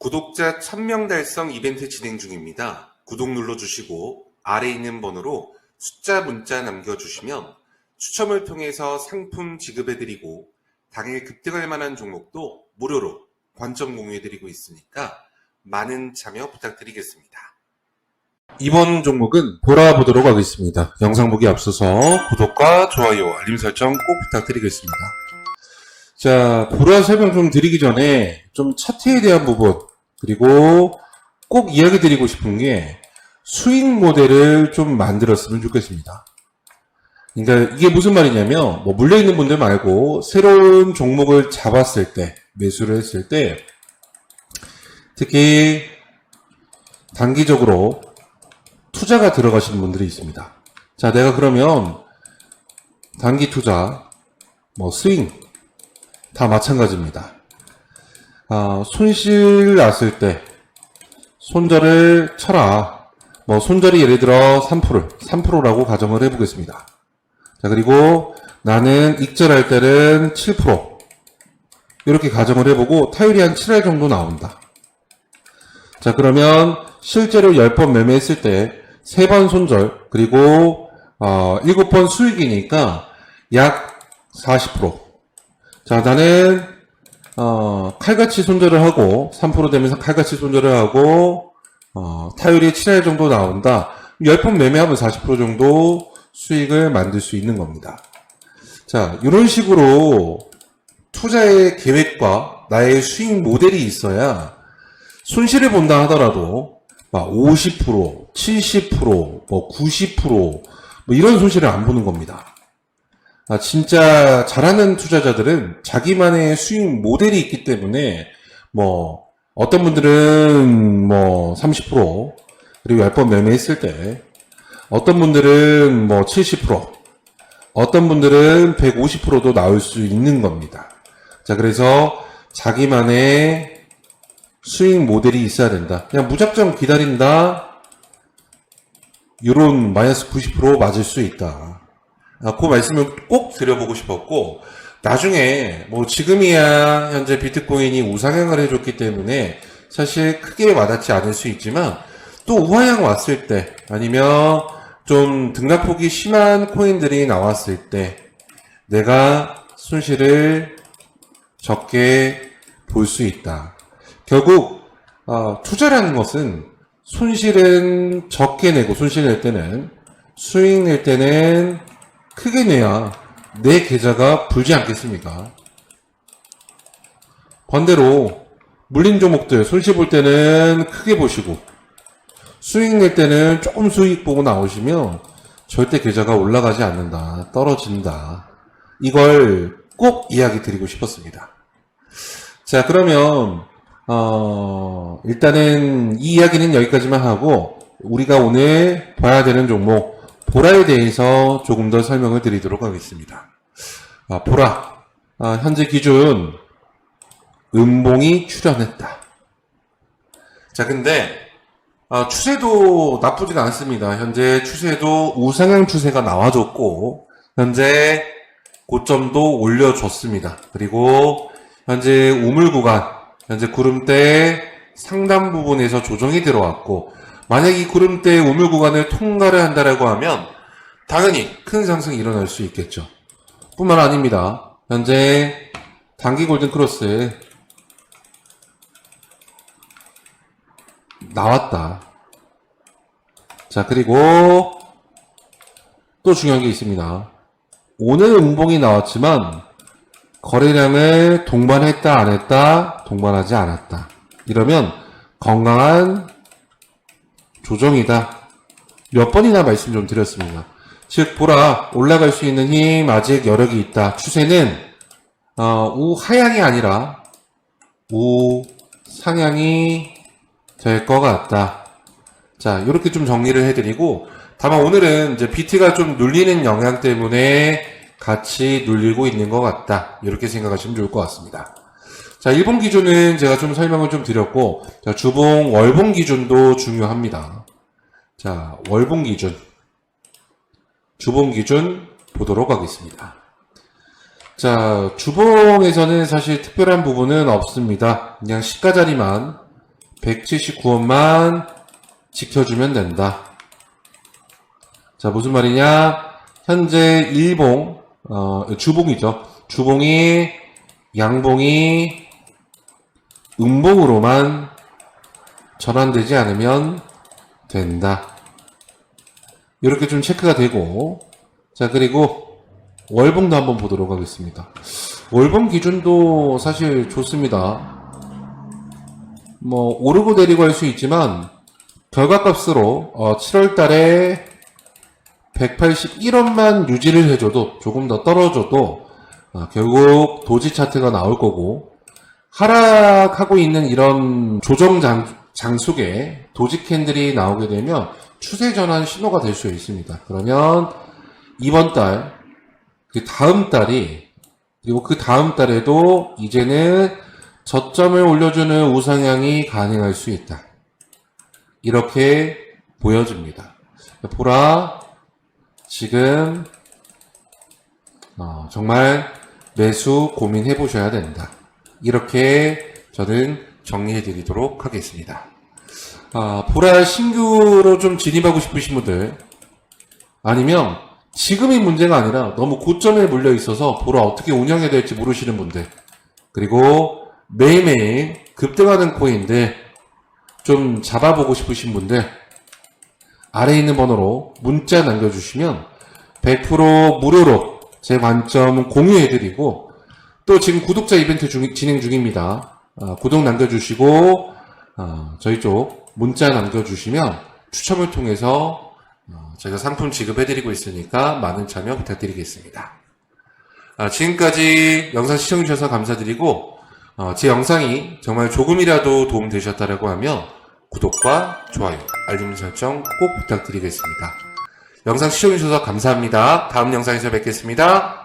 구독자 1000명 달성 이벤트 진행 중입니다. 구독 눌러주시고 아래 있는 번호로 숫자 문자 남겨주시면 추첨을 통해서 상품 지급해드리고 당일 급등할 만한 종목도 무료로 관점 공유해드리고 있으니까 많은 참여 부탁드리겠습니다. 이번 종목은 돌아보도록 하겠습니다. 영상 보기 앞서서 구독과 좋아요, 알림 설정 꼭 부탁드리겠습니다. 자, 보라 설명 좀 드리기 전에 좀 차트에 대한 부분, 그리고 꼭 이야기 드리고 싶은 게 수익 모델을 좀 만들었으면 좋겠습니다. 그러니까 이게 무슨 말이냐면, 뭐 물려 있는 분들 말고 새로운 종목을 잡았을 때, 매수를 했을 때, 특히 단기적으로 투자가 들어가시는 분들이 있습니다. 자, 내가 그러면 단기 투자, 뭐 스윙, 다 마찬가지입니다. 아, 손실 났을 때 손절을 쳐라. 뭐 손절이 예를 들어 3%, 3%라고 가정을 해보겠습니다. 자, 그리고 나는 익절할 때는 7%. 이렇게 가정을 해보고 타율이 한 7할 정도 나온다. 자, 그러면 실제로 10번 매매했을 때 3번 손절, 그리고 어, 7번 수익이니까 약 40%. 자, 나는 어, 칼같이 손절을 하고 3% 되면서 칼같이 손절을 하고 어, 타율이 7할 정도 나온다. 10번 매매하면 40% 정도 수익을 만들 수 있는 겁니다. 자, 이런 식으로 투자의 계획과 나의 수익 모델이 있어야 손실을 본다 하더라도 막 50%, 70%, 뭐 90%, 뭐 이런 손실을 안 보는 겁니다. 아, 진짜 잘하는 투자자들은 자기만의 수익 모델이 있기 때문에 뭐 어떤 분들은 뭐 30% 그리고 10번 매매했을 때 어떤 분들은 뭐 70% 어떤 분들은 150%도 나올 수 있는 겁니다. 자, 그래서 자기만의 수익 모델이 있어야 된다. 그냥 무작정 기다린다. 이런 마이너스 90% 맞을 수 있다. 아, 그 말씀을 꼭 드려보고 싶었고, 나중에, 뭐, 지금이야, 현재 비트코인이 우상향을 해줬기 때문에, 사실 크게 와닿지 않을 수 있지만, 또 우하향 왔을 때, 아니면 좀 등락폭이 심한 코인들이 나왔을 때, 내가 손실을 적게 볼 수 있다. 결국, 어, 투자라는 것은 손실은 적게 내고, 손실 낼 때는, 수익 낼 때는 크게 내야 내 계좌가 불지 않겠습니까? 반대로 물린 종목들 손실 볼 때는 크게 보시고 수익 낼 때는 조금 수익 보고 나오시면 절대 계좌가 올라가지 않는다. 떨어진다. 이걸 꼭 이야기 드리고 싶었습니다. 자, 그러면 어, 일단은 이 이야기는 여기까지만 하고 우리가 오늘 봐야 되는 종목 보라에 대해서 조금 더 설명을 드리도록 하겠습니다. 아, 보라 아, 현재 기준 음봉이 출현했다. 자, 근데 아, 추세도 나쁘진 않습니다. 현재 추세도 우상향 추세가 나와줬고 현재 고점도 올려줬습니다. 그리고 현재 우물 구간, 현재 구름대 상단 부분에서 조정이 들어왔고 만약 이 구름대 우물 구간을 통과를 한다라고 하면 당연히 큰 상승이 일어날 수 있겠죠. 뿐만 아닙니다. 현재 단기 골든 크로스 나왔다. 자, 그리고 또 중요한 게 있습니다. 오늘 음봉이 나왔지만 거래량을 동반했다 안 했다 동반하지 않았다. 이러면 건강한 조정이다. 몇 번이나 말씀 좀 드렸습니다. 즉 보라 올라갈 수 있는 힘 아직 여력이 있다. 추세는 어, 우하향이 아니라 우상향이 될 것 같다. 자 이렇게 좀 정리를 해드리고 다만 오늘은 이제 BT가 좀 눌리는 영향 때문에 같이 눌리고 있는 것 같다. 이렇게 생각하시면 좋을 것 같습니다. 자, 일본 기준은 제가 좀 설명을 좀 드렸고, 자, 주봉, 월봉 기준도 중요합니다. 자, 월봉 기준. 주봉 기준 보도록 하겠습니다. 자, 주봉에서는 사실 특별한 부분은 없습니다. 그냥 시가 자리만 179원만 지켜주면 된다. 자, 무슨 말이냐? 현재 일봉, 어, 주봉이죠. 주봉이, 양봉이, 음봉으로만 전환되지 않으면 된다. 이렇게 좀 체크가 되고, 자, 그리고 월봉도 한번 보도록 하겠습니다. 월봉 기준도 사실 좋습니다. 뭐, 오르고 내리고 할 수 있지만, 결과값으로, 어, 7월 달에 181원만 유지를 해줘도, 조금 더 떨어져도, 어, 결국 도지 차트가 나올 거고, 하락하고 있는 이런 조정 장, 장속에 도지 캔들이 나오게 되면 추세 전환 신호가 될 수 있습니다. 그러면 이번 달, 그 다음 달이, 그리고 그 다음 달에도 이제는 저점을 올려주는 우상향이 가능할 수 있다. 이렇게 보여집니다. 보라, 지금, 어, 정말 매수 고민해 보셔야 된다. 이렇게 저는 정리해 드리도록 하겠습니다. 아, 보라 신규로 좀 진입하고 싶으신 분들, 아니면 지금이 문제가 아니라 너무 고점에 물려 있어서 보라 어떻게 운영해야 될지 모르시는 분들, 그리고 매일매일 급등하는 코인들 좀 잡아보고 싶으신 분들, 아래에 있는 번호로 문자 남겨주시면 100% 무료로 제 관점 공유해드리고 또 지금 구독자 이벤트 중- 진행 중입니다. 아, 구독 남겨주시고 아, 저희 쪽 문자 남겨주시면 추첨을 통해서 어, 제가 상품 지급해드리고 있으니까 많은 참여 부탁드리겠습니다. 아, 지금까지 영상 시청해주셔서 감사드리고 어, 제 영상이 정말 조금이라도 도움되셨다라고 하면 구독과 좋아요, 알림 설정 꼭 부탁드리겠습니다. 영상 시청해주셔서 감사합니다. 다음 영상에서 뵙겠습니다.